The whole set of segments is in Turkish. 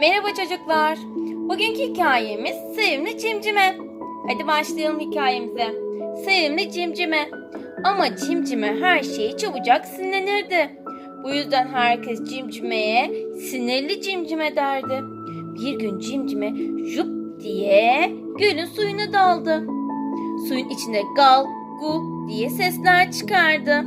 Merhaba çocuklar. Bugünkü hikayemiz Sevimli Cimcime. Hadi başlayalım hikayemize. Sevimli Cimcime. Ama Cimcime her şeyi çabucak sinirlenirdi. Bu yüzden herkes Cimcime'ye sinirli Cimcime derdi. Bir gün Cimcime jup diye gölün suyuna daldı. Suyun içinde gal, gu diye sesler çıkardı.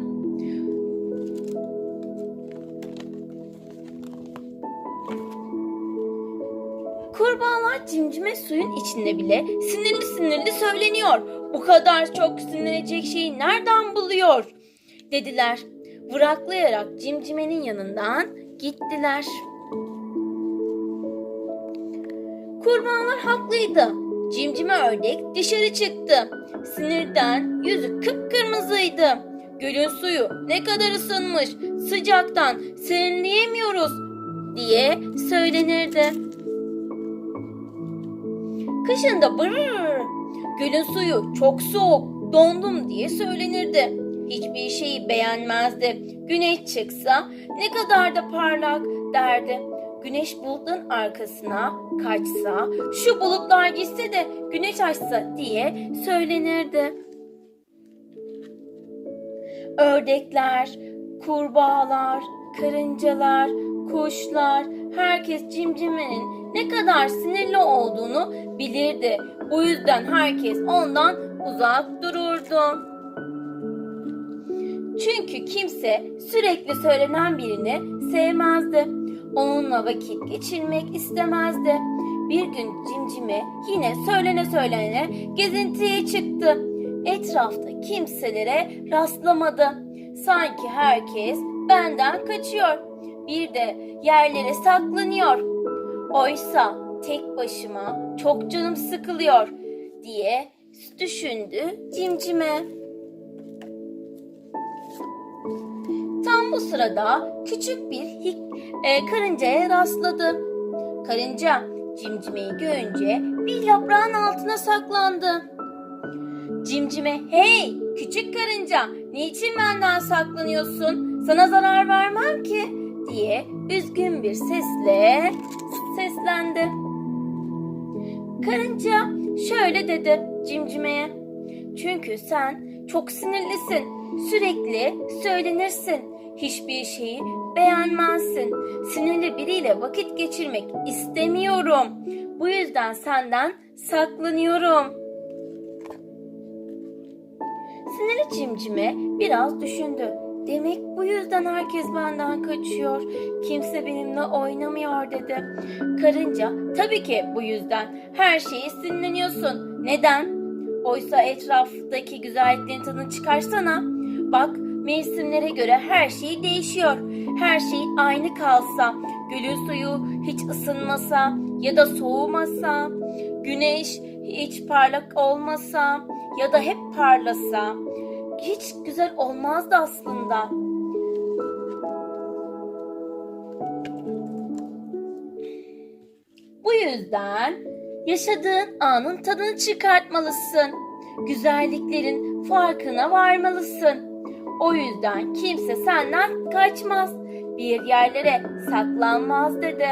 Kurbağalar cimcime suyun içinde bile sinirli sinirli söyleniyor. Bu kadar çok sinirlenecek şeyi nereden buluyor? Dediler. Vıraklayarak cimcimenin yanından gittiler. Kurbağalar haklıydı. Cimcime ördek dışarı çıktı. Sinirden yüzü kıpkırmızıydı. Gölün suyu ne kadar ısınmış, sıcaktan serinleyemiyoruz diye söylenirdi. Kışın da brrr, gölün suyu çok soğuk, dondum diye söylenirdi. Hiçbir şeyi beğenmezdi. Güneş çıksa ne kadar da parlak derdi. Güneş bulutların arkasına kaçsa, şu bulutlar gitse de güneş açsa diye söylenirdi. Ördekler, kurbağalar, karıncalar, kuşlar, herkes cimcimenin ne kadar sinirli olduğunu bilirdi. Bu yüzden herkes ondan uzak dururdu. Çünkü kimse sürekli söylenen birini sevmezdi. Onunla vakit geçirmek istemezdi. Bir gün cimcime yine söylene söylene gezintiye çıktı. Etrafta kimselere rastlamadı. Sanki herkes benden kaçıyor. Bir de yerlere saklanıyor. Oysa tek başıma çok canım sıkılıyor diye düşündü cimcime. Tam bu sırada küçük bir hik- e, karıncaya rastladı. Karınca cimcimeyi görünce bir yaprağın altına saklandı. Cimcime, hey küçük karınca niçin benden saklanıyorsun? Sana zarar vermem ki diye üzgün bir sesle seslendi. Karınca şöyle dedi cimcimeye. Çünkü sen çok sinirlisin. Sürekli söylenirsin. Hiçbir şeyi beğenmezsin. Sinirli biriyle vakit geçirmek istemiyorum. Bu yüzden senden saklanıyorum. Sinirli cimcime biraz düşündü. Demek bu yüzden herkes benden kaçıyor. Kimse benimle oynamıyor dedi. Karınca tabii ki bu yüzden. Her şeye sinirleniyorsun. Neden? Oysa etraftaki güzelliklerin tadını çıkarsana. Bak mevsimlere göre her şey değişiyor. Her şey aynı kalsa, gölün suyu hiç ısınmasa ya da soğumasa, güneş hiç parlak olmasa ya da hep parlasa hiç güzel olmazdı aslında. Bu yüzden yaşadığın anın tadını çıkartmalısın. Güzelliklerin farkına varmalısın. O yüzden kimse senden kaçmaz. Bir yerlere saklanmaz dedi.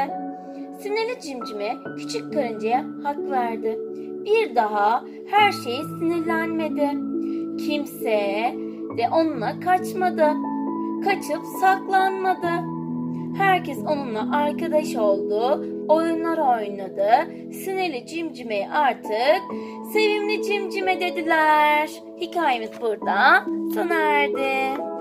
Sinirli cimcime küçük karıncaya hak verdi. Bir daha her şeye sinirlenmedi. Kimse de onunla kaçmadı. Kaçıp saklanmadı. Herkes onunla arkadaş oldu, oyunlar oynadı. Sinirli cimcime artık sevimli cimcime dediler. Hikayemiz burada sona erdi.